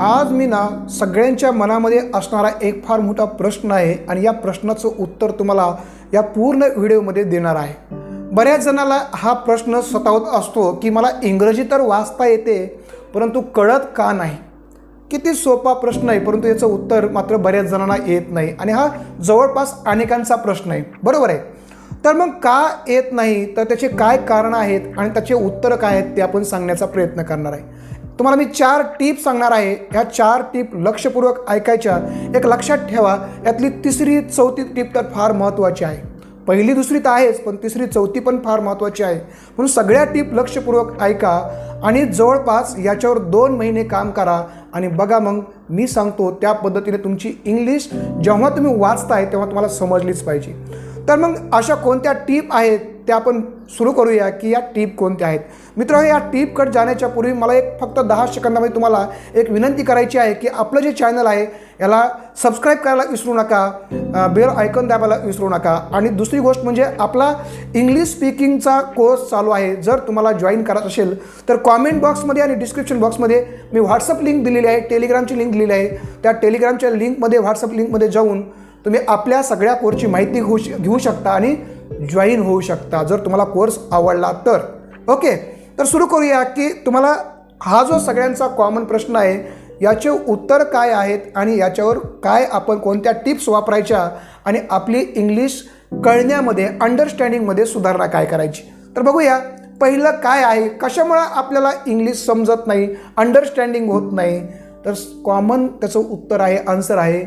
आज मी ना सगळ्यांच्या मनामध्ये असणारा एक फार मोठा प्रश्न आहे आणि या प्रश्नाचं उत्तर तुम्हाला या पूर्ण व्हिडिओमध्ये देणार आहे. बऱ्याच जणाला हा प्रश्न स्वतःवत असतो की मला इंग्रजी तर वाचता येते परंतु कळत का नाही? किती सोपा प्रश्न आहे परंतु याचं उत्तर मात्र बऱ्याच जणांना येत नाही. आणि हा जवळपास अनेकांचा प्रश्न आहे. बरोबर आहे? तर मग का येत नाही? तर त्याचे काय कारणं आहेत आणि त्याचे उत्तरं काय आहेत ते आपण सांगण्याचा प्रयत्न करणार आहे. तुम्हाला मी चार टीप सांगणार आहे. ह्या चार टीप लक्षपूर्वक ऐकायच्या. एक लक्षात ठेवा यातली तिसरी चौथी टीप तर फार महत्त्वाची आहे. पहिली दुसरी तर आहेच पण तिसरी चौथी पण फार महत्त्वाची आहे. म्हणून सगळ्या टीप लक्षपूर्वक ऐका आणि जवळपास याच्यावर दोन महिने काम करा आणि बघा मग मी सांगतो त्या पद्धतीने तुमची इंग्लिश जेव्हा तुम्ही वाचताय तेव्हा तुम्हाला समजलीच पाहिजे. तर मग अशा कोणत्या टीप आहेत? त्या आपण सुरू करूया की या टीप कोणत्या आहेत. मित्र या टीपकडे जाण्याच्या पूर्वी मला एक फक्त दहा सेकंदामध्ये तुम्हाला एक विनंती करायची आहे की आपलं जे चॅनल आहे याला सबस्क्राईब करायला विसरू नका बेल आयकॉन दाबायला विसरू नका. आणि दुसरी गोष्ट म्हणजे आपला इंग्लिश स्पीकिंगचा कोर्स चालू आहे. जर तुम्हाला जॉईन करायचं असेल तर कॉमेंट बॉक्समध्ये आणि डिस्क्रिप्शन बॉक्समध्ये मी व्हॉट्सअप लिंक दिलेली आहे टेलिग्रामची लिंक दिलेली आहे. त्या टेलिग्रामच्या लिंकमध्ये व्हॉट्सअप लिंकमध्ये जाऊन तुम्ही आपल्या सगळ्या कोर्सची माहिती घेऊ श- घेऊ शकता आणि जॉईन होऊ शकता. जर तुम्हाला कोर्स आवडला तर. ओके तर सुरू करूया की तुम्हाला हा जो सगळ्यांचा कॉमन प्रश्न आहे याचे उत्तर काय आहेत आणि याच्यावर काय आपण कोणत्या टिप्स वापरायच्या आणि आपली इंग्लिश कळण्यामध्ये अंडरस्टँडिंगमध्ये सुधारणा काय करायची? तर बघूया पहिलं काय आहे? कशामुळं आपल्याला इंग्लिश समजत नाही अंडरस्टँडिंग होत नाही? तर कॉमन त्याचं उत्तर आहे आन्सर आहे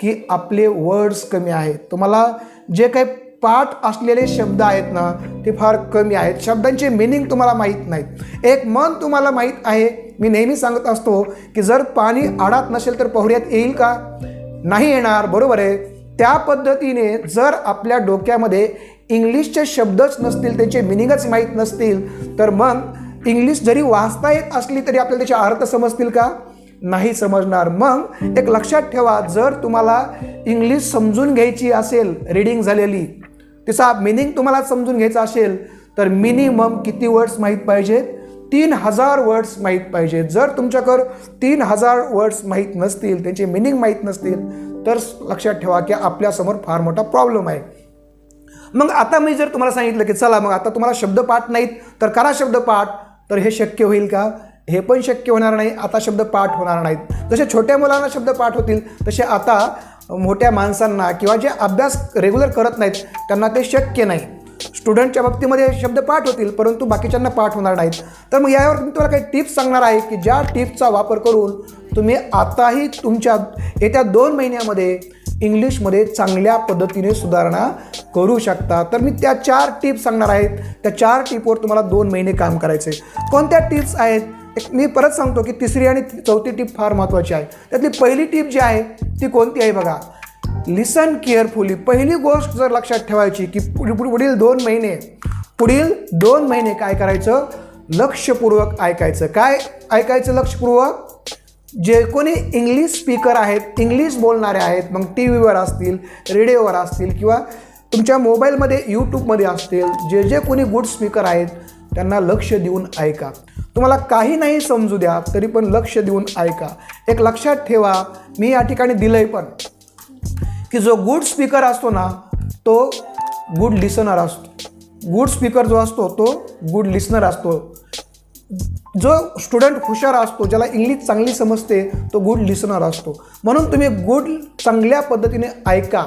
की आपले वर्ड्स कमी आहेत. तुम्हाला जे काही पाठ असलेले शब्द आहेत ना ते फार कमी आहेत. शब्दांचे मिनिंग तुम्हाला माहीत नाहीत. एक मन तुम्हाला माहीत आहे. मी नेहमी सांगत असतो की जर पाणी आडात नसेल तर पोहऱ्यात येईल का? नाही येणार बरोबर आहे. त्या पद्धतीने जर आपल्या डोक्यामध्ये इंग्लिशचे शब्दच नसतील त्यांचे मिनिंगच माहीत नसतील तर मग इंग्लिश जरी वाचता येत असली तरी आपल्याला त्याचे अर्थ समजतील का? नाही समजणार. मग एक लक्षात ठेवा जर तुम्हाला इंग्लिश समजून घ्यायची असेल रिडिंग झालेली तिचा मिनिंग तुम्हाला समजून घ्यायचा असेल तर मिनिमम किती वर्ड्स माहीत पाहिजेत? तीन हजार वर्ड्स माहीत पाहिजे जर तुमच्याकडं तीन हजार वर्ड्स माहीत नसतील त्यांचे मिनिंग माहीत नसतील तर लक्षात ठेवा की आपल्यासमोर फार मोठा प्रॉब्लेम आहे. मग आता मी जर तुम्हाला सांगितलं की चला मग आता तुम्हाला शब्दपाठ नाहीत तर करा शब्दपाठ तर हे शक्य होईल का? हे पण शक्य होणार नाही आता शब्द पाठ होणार नाहीत. जसे छोट्या मुलांना शब्द पाठ होतील तसे आता मोठ्या माणसांना किंवा जे अभ्यास रेग्युलर करत नाहीत त्यांना ते शक्य नाही. स्टुडंटच्या बाबतीमध्ये शब्द पाठ होतील परंतु बाकीच्यांना पाठ होणार नाहीत. तर मग यावर मी तुम्हाला काही टिप्स सांगणार आहे की ज्या टिप्सचा वापर करून तुम्ही आताही तुमच्या येत्या दोन महिन्यामध्ये इंग्लिशमध्ये चांगल्या पद्धतीने सुधारणा करू शकता. तर मी त्या चार टिप्स सांगणार आहेत त्या चार टिपवर तुम्हाला दोन महिने काम करायचे. कोणत्या टिप्स आहेत? एक मी परत सांगतो की तिसरी आणि चौथी टीप फार महत्त्वाची आहे. त्यातली पहिली टीप जी आहे ती कोणती आहे बघा? लिसन केअरफुली पहिली गोष्ट जर लक्षात ठेवायची की पुढील दोन महिने पुढील दोन महिने काय करायचं? लक्षपूर्वक ऐकायचं. काय ऐकायचं लक्षपूर्वक? जे कोणी इंग्लिश स्पीकर आहेत इंग्लिश बोलणारे आहेत मग टी व्हीवर असतील रेडिओवर असतील किंवा तुमच्या मोबाईलमध्ये यूट्यूबमध्ये असतील जे जे कोणी गुड स्पीकर आहेत त्यांना लक्ष देऊन ऐका. तुम्हाला काही नाही समजू द्या तरी पण लक्ष देऊन ऐका. एक लक्षात ठेवा मी या ठिकाणी दिलंय पण. की जो गुड स्पीकर असतो ना तो गुड लिसनर असतो. गुड स्पीकर जो असतो तो गुड लिसनर असतो. जो स्टुडंट हुशार असतो ज्याला इंग्लिश चांगली समजते तो गुड लिसनर असतो. म्हणून तुम्ही गुड चांगल्या पद्धतीने ऐका.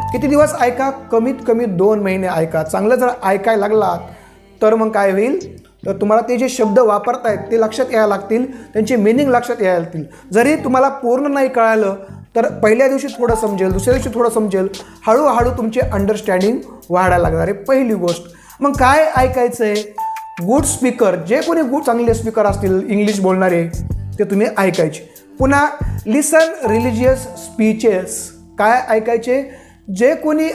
किती दिवस ऐका? कमीत कमी दोन महिने ऐका. चांगलं जर ऐकायला लागलात तर मग काय होईल? तर तुम्हाला ते जे शब्द वापरतायत ते लक्षात यायला लागतील त्यांचे मिनिंग लक्षात यायला लागतील. जरी तुम्हाला पूर्ण नाही कळालं तर पहिल्या दिवशी थोडं समजेल दुसऱ्या दिवशी थोडं समजेल हळूहळू तुमचे अंडरस्टँडिंग वाढायला लागणार आहे पहिली गोष्ट. मग काय ऐकायचं आहे गुड स्पीकर जे कोणी गुड चांगले स्पीकर असतील इंग्लिश बोलणारे ते तुम्ही ऐकायचे. पुन्हा लिसन रिलिजियस स्पीचेस काय ऐकायचे? जे कोणी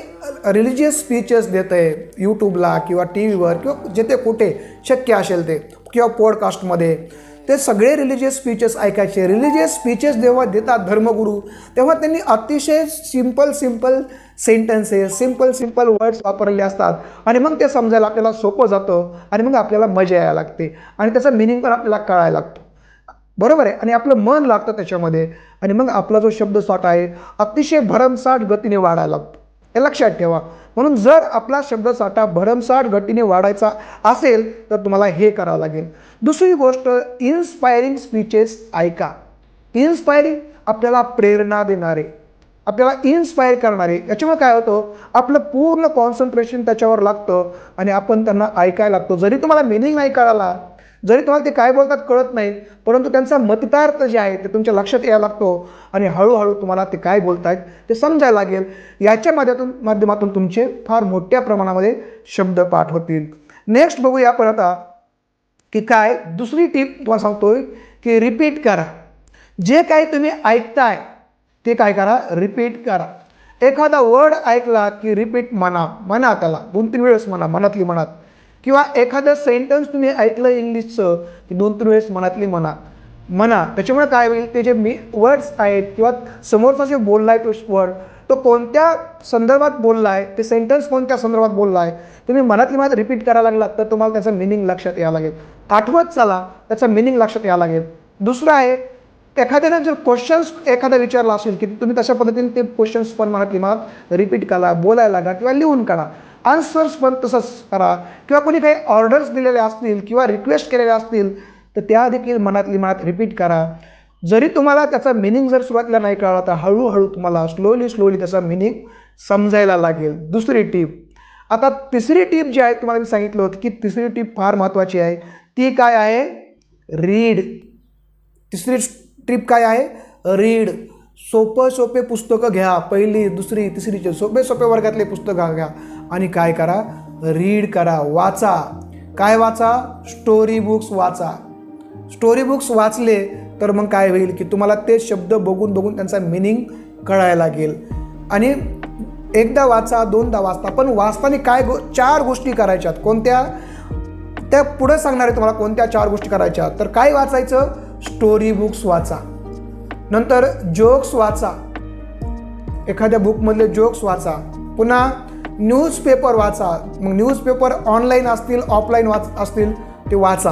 रिलिजियस स्पीचेस देत आहे यूट्यूबला किंवा टी व्हीवर किंवा जेथे कुठे शक्य असेल ते किंवा पॉडकास्टमध्ये ते सगळे रिलिजियस स्पीचेस ऐकायचे. रिलिजियस स्पीचेस जेव्हा देतात धर्मगुरू तेव्हा त्यांनी अतिशय simple simple sentences simple simple words वापरले असतात. आणि मग ते समजायला आपल्याला सोपं जातं आणि मग आपल्याला मजा यायला लागते. आणि त्याचा मिनिंग पण आपल्याला कळायला लागतो. बरोबर आहे? आणि आपलं मन लागतं त्याच्यामध्ये. आणि मग आपला जो शब्दसाठा आहे अतिशय भरमसाठ गतीने वाढायला लागतो. हे लक्षात ठेवा. म्हणून जर आपला शब्दसाठा भरमसाठ गतीने वाढायचा असेल तर तुम्हाला हे करावं लागेल. दुसरी गोष्ट इन्स्पायरिंग स्पीचेस ऐका. इन्स्पायरिंग आपल्याला प्रेरणा देणारे आपल्याला इन्स्पायर करणारे. याच्यामुळे काय होतं? आपलं पूर्ण कॉन्सन्ट्रेशन त्याच्यावर लागतं आणि आपण त्यांना ऐकायला लागतो. जरी तुम्हाला मिनिंग नाही कळाला जरी तुम्हाला ते काय बोलतात कळत नाही परंतु त्यांचा मतितार्थ जे आहे ते तुमच्या लक्षात यायला लागतो आणि हळूहळू तुम्हाला ते काय बोलत आहेत ते समजायला लागेल. याच्या माध्यमातून माध्यमातून तुमचे फार मोठ्या प्रमाणामध्ये शब्द पाठ होतील. नेक्स्ट बघूया आपण आता की काय दुसरी टीप तुम्हाला सांगतोय की रिपीट करा. जे काही तुम्ही ऐकताय ते काय करा रिपीट करा. एखादा वर्ड ऐकला की रिपीट म्हणा म्हणा त्याला. दोन तीन वेळेस म्हणा मनातली मनात. किंवा एखादं सेंटन्स तुम्ही ऐकलं इंग्लिशचं की दोन तीन वेळेस मनातली म्हणा म्हणा त्याच्यामुळे काय होईल ते जे मी वर्ड्स आहेत किंवा समोरचा जे बोलला आहे तो वर्ड तो कोणत्या संदर्भात बोलला आहे ते सेंटन्स कोणत्या संदर्भात बोलला आहे तुम्ही मनातली मनात रिपीट करायला लागलात तर तुम्हाला त्याचं मिनिंग लक्षात यायला लागेल. आठवत चला त्याचा मिनिंग लक्षात यायला लागेल. दुसरं आहे एखाद्यानं जर क्वेश्चन्स एखादा विचारला असेल की तुम्ही तशा पद्धतीने ते क्वेश्चन्स पण मनातली मनात रिपीट करा बोलायला लागा किंवा लिहून काढा. आन्सर्स पण तसंच करा. किंवा कोणी काही ऑर्डर्स दिलेले असतील किंवा रिक्वेस्ट केलेल्या असतील तर त्या देखील मनातली मनात रिपीट करा. जरी तुम्हाला त्याचा मिनिंग जर सुरुवातीला नाही कळला तर हळूहळू तुम्हाला स्लोली स्लोली त्याचा मिनिंग समजायला लागेल. दुसरी टीप आता तिसरी टीप जी आहे तुम्हाला मी सांगितलं होतं की तिसरी टीप फार महत्त्वाची आहे. ती काय आहे? रीड तिसरी टीप काय आहे? रीड सोपं सोपे पुस्तकं घ्या. पहिली दुसरी तिसरीचे सोपे सोपे वर्गातले पुस्तकं घ्या. आणि काय करा? रीड करा वाचा. काय वाचा? स्टोरी बुक्स वाचा. स्टोरी बुक्स वाचले तर मग काय होईल की तुम्हाला ते शब्द बघून बघून त्यांचा मिनिंग कळायला लागेल. आणि एकदा वाचा दोनदा वाचता. पण वाचताना काय गो चार गोष्टी करायच्यात. कोणत्या? त्या पुढे सांगणार आहे तुम्हाला कोणत्या चार गोष्टी करायच्या? तर काय वाचायचं? स्टोरी बुक्स वाचा. नंतर जोक्स वाचा. एखाद्या बुकमधले जोक्स वाचा. पुन्हा न्यूजपेपर वाचा. मग न्यूजपेपर ऑनलाईन असतील ऑफलाईन वाच असतील ते वाचा.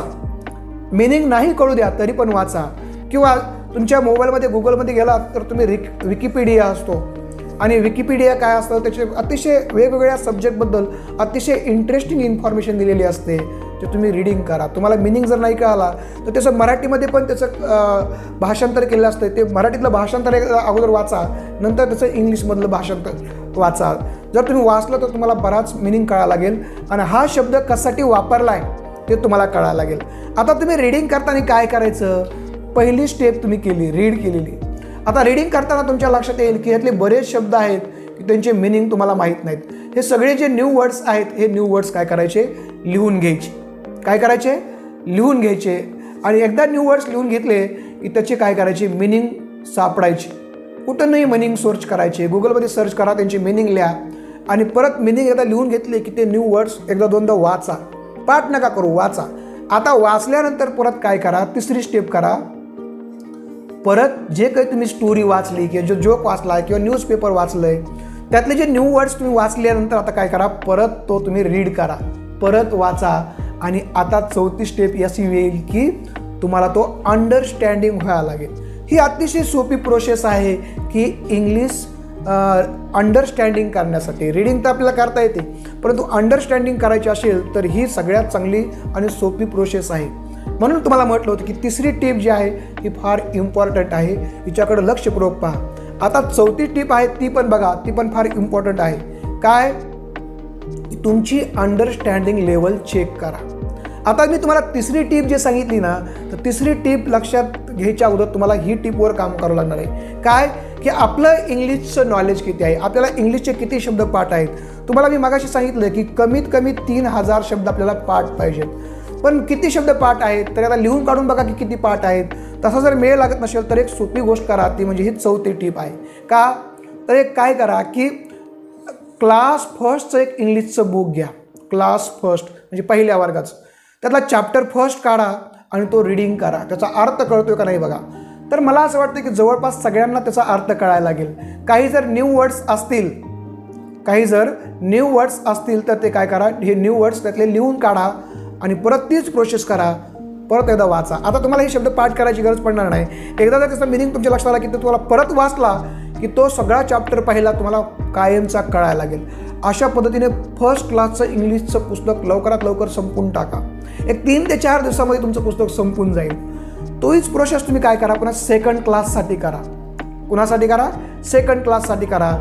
मिनिंग नाही कळू द्या तरी पण वाचा. किंवा तुमच्या मोबाईलमध्ये गुगलमध्ये गेलात तर तुम्ही रिक विकिपीडिया असतो. आणि विकिपीडिया काय असतं त्याचे अतिशय वेगवेगळ्या सब्जेक्टबद्दल अतिशय इंटरेस्टिंग इन्फॉर्मेशन दिलेली असते ते तुम्ही रिडिंग करा. तुम्हाला मिनिंग जर नाही कळाला तर त्याचं मराठीमध्ये पण त्याचं भाषांतर केलेलं असतं. ते मराठीतलं भाषांतर अगोदर वाचा नंतर त्याचं इंग्लिशमधलं भाषांतर वाचा. जर तुम्ही वाचलं तर तुम्हाला बराच मिनिंग कळायला लागेल. आणि हा शब्द कशासाठी वापरला आहे ते तुम्हाला कळायला लागेल. आता तुम्ही रिडिंग करताना काय करायचं? पहिली स्टेप तुम्ही केली रीड केलेली. आता रीडिंग करताना तुमच्या लक्षात येईल की यातले बरेच शब्द आहेत की त्यांचे मिनिंग तुम्हाला माहीत नाहीत. हे सगळे जे न्यू वर्ड्स आहेत हे न्यू वर्ड्स काय करायचे? लिहून घ्यायचे. काय करायचे? लिहून घ्यायचे. आणि एकदा न्यू वर्ड्स लिहून घेतले की त्याचे काय करायचे? मिनिंग सापडायचे. कुठं नाही मिनिंग सर्च करायचे गुगलमध्ये सर्च करा त्यांची मिनिंग लिहा. आणि परत मिनिंग एकदा लिहून घेतले की ते न्यू वर्ड्स एकदा दोनदा वाचा. पाठ नका करू वाचा. आता वाचल्यानंतर परत काय करा? तिसरी स्टेप करा. परत जे काही तुम्ही स्टोरी वाचली किंवा जो जोक वाचला किंवा न्यूजपेपर वाचलंय त्यातले जे न्यू वर्ड्स तुम्ही वाचल्यानंतर आता काय करा? परत तो तुम्ही रीड करा. परत वाचा. आणि आता चौथी स्टेप अशी येईल की तुम्हाला तो अंडरस्टँडिंग व्हायला लागेल. ही अतिशय सोपी प्रोसेस आहे की इंग्लिश अंडरस्टँडिंग करण्यासाठी. रिडिंग तर आपल्याला करता येते परंतु अंडरस्टँडिंग करायची असेल तर ही सगळ्यात चांगली आणि सोपी प्रोसेस आहे. म्हणून तुम्हाला म्हटलं होतं की तिसरी टीप जी आहे ही फार इम्पॉर्टंट आहे. हिच्याकडे लक्षपूर्वक पहा. आता चौथी टीप आहे ती पण बघा ती पण फार इम्पॉर्टंट आहे. काय? तुमची अंडरस्टँडिंग लेवल चेक करा. आता मी तुम्हाला तिसरी टीप जी सांगितली ना तर तिसरी टीप लक्षात घ्यायच्या अगोदर तुम्हाला ही टीपवर काम करावं लागणार आहे. काय? की आपलं इंग्लिशचं नॉलेज किती आहे? आपल्याला इंग्लिशचे किती शब्द पाठ आहेत? तुम्हाला मी मागाशी सांगितलं की कमीत कमी तीन हजार शब्द आपल्याला पाठ पाहिजेत. पण किती शब्द पाठ आहेत? तर आता लिहून काढून बघा की किती पाठ आहेत. तसा जर मेळ लागत नसेल तर एक सोपी गोष्ट करा. ती म्हणजे ही चौथी टीप आहे. का? तर एक काय करा की क्लास फर्स्टचं एक इंग्लिशचं बुक घ्या. क्लास फर्स्ट म्हणजे पहिल्या वर्गाचं. त्यातला चॅप्टर फर्स्ट काढा आणि तो रिडिंग करा. त्याचा अर्थ कळतोय का नाही बघा. तर मला असं वाटतं की जवळपास सगळ्यांना त्याचा अर्थ कळायला लागेल. काही जर न्यू वर्ड्स असतील काही जर न्यू वर्ड्स असतील तर ते काय करा हे न्यू वर्ड्स त्यातले लिहून काढा आणि परत तीच प्रोसेस करा. परत एकदा वाचा. आता तुम्हाला हे शब्द पाठ करायची गरज पडणार नाही. एकदा जर त्याचा मिनिंग तुमच्या लक्षात आला की तो तुम्हाला परत वाचला की तो सगळा चॅप्टर पाहिला तुम्हाला कायमचा कळायला लागेल. अशा पद्धतीने फर्स्ट क्लासचं इंग्लिशचं पुस्तक लवकरात लवकर संपून टाका. एक तीन ते चार दिवसामध्ये तुमचं पुस्तक संपून जाईल. तोच प्रोसेस तुम्ही काय करा? पुन्हा सेकंड क्लाससाठी करा. कुणासाठी करा? सेकंड क्लाससाठी करा.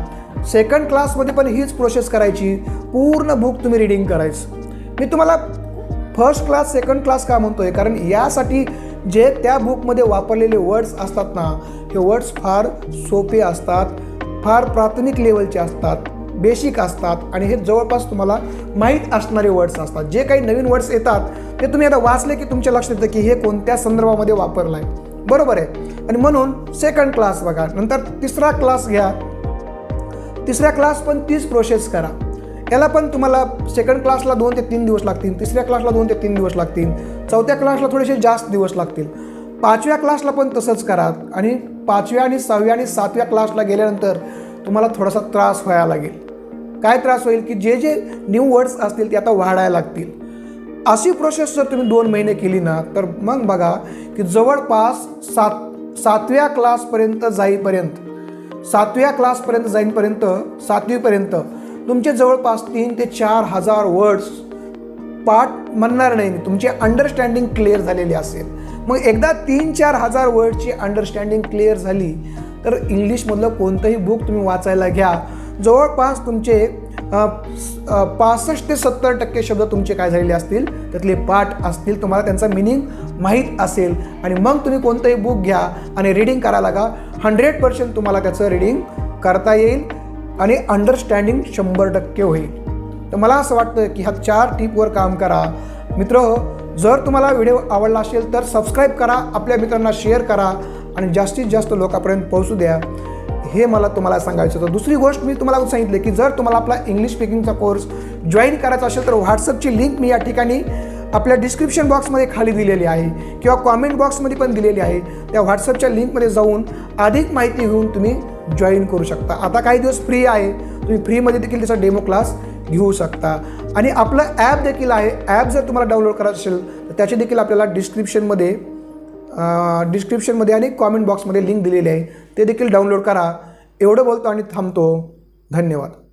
सेकंड क्लासमध्ये पण हीच प्रोसेस करायची. पूर्ण बुक तुम्ही रिडिंग करायचं. मी तुम्हाला फर्स्ट क्लास सेकंड क्लास का म्हणतो आहे कारण यासाठी जे त्या बुकमध्ये वापरलेले वर्ड्स असतात ना हे वर्ड्स फार सोपे असतात फार प्राथमिक लेवलचे असतात. बेसिक असतात आणि हे जवळपास तुम्हाला माहीत असणारे वर्ड्स असतात. जे काही नवीन वर्ड्स येतात ते तुम्ही आता वाचले की तुमच्या लक्षात येतं की हे कोणत्या संदर्भामध्ये वापरलं आहे बरोबर आहे. आणि म्हणून सेकंड क्लास बघा नंतर तिसरा क्लास घ्या. तिसऱ्या क्लास पण तीच प्रोसेस करा. याला पण तुम्हाला सेकंड क्लासला दोन ते तीन दिवस लागतील तिसऱ्या क्लासला दोन ते तीन दिवस लागतील चौथ्या क्लासला थोडेसे जास्त दिवस लागतील. पाचव्या क्लासला पण तसंच करा आणि पाचव्या आणि सहाव्या आणि सातव्या क्लासला गेल्यानंतर तुम्हाला थोडासा त्रास व्हायला लागेल. काय त्रास होईल की जे जे न्यू वर्ड्स असतील ते आता वाढायला लागतील. अशी प्रोसेस जर तुम्ही दोन महिने केली ना तर मग बघा की जवळपास सात सातव्या क्लासपर्यंत जाईपर्यंत सातव्या क्लासपर्यंत जाईपर्यंत सातवीपर्यंत तुमचे जवळपास तीन ते चार हजार वर्ड्स पाठ म्हणणार नाही मी. तुमची अंडरस्टँडिंग क्लिअर झालेली असेल. मग एकदा तीन चार हजार वर्डची अंडरस्टँडिंग क्लिअर झाली तर इंग्लिशमधलं कोणतंही बुक तुम्ही वाचायला घ्या. जवळपास तुमचे पासष्ट ते सत्तर टक्के शब्द तुमचे काय झालेले असतील त्यातले पाठ असतील तुम्हाला त्यांचा मिनिंग माहीत असेल. आणि मग तुम्ही कोणतंही बुक घ्या आणि रिडिंग करायला लागा. हंड्रेड पर्सेंट तुम्हाला त्याचं रिडिंग करता येईल आणि अंडरस्टँडिंग शंभर टक्के होईल. तर मला असं वाटतं की ह्या चार टिपवर काम करा. मित्र जर तुम्हाला व्हिडिओ आवडला असेल तर सबस्क्राईब करा आपल्या मित्रांना शेअर करा आणि जास्तीत जास्त लोकांपर्यंत पोहोचू द्या. हे मला तुम्हाला सांगायचं होतं. दुसरी गोष्ट मी तुम्हाला सांगितले की जर तुम्हाला आपला इंग्लिश स्पीकिंगचा कोर्स जॉईन करायचा असेल तर व्हॉट्सअपची लिंक मी या ठिकाणी आपल्या डिस्क्रिप्शन बॉक्समध्ये खाली दिलेली आहे किंवा कॉमेंट बॉक्समध्ये पण दिलेली आहे. त्या व्हॉट्सअपच्या लिंकमध्ये जाऊन अधिक माहिती घेऊन तुम्ही जॉईन करू शकता. आता काही दिवस फ्री आहे. तुम्ही फ्रीमध्ये देखील त्याचा डेमो क्लास घेऊ शकता. आणि आपलं ॲप देखील आहे. ॲप जर तुम्हाला डाउनलोड करायचं असेल तर त्याची देखील आपल्याला डिस्क्रिप्शनमध्ये डिस्क्रिप्शनमध्ये आणि कॉमेंट बॉक्समध्ये लिंक दिलेली आहे. ते देखील डाउनलोड करा. एवढं बोलतो आणि थांबतो. धन्यवाद.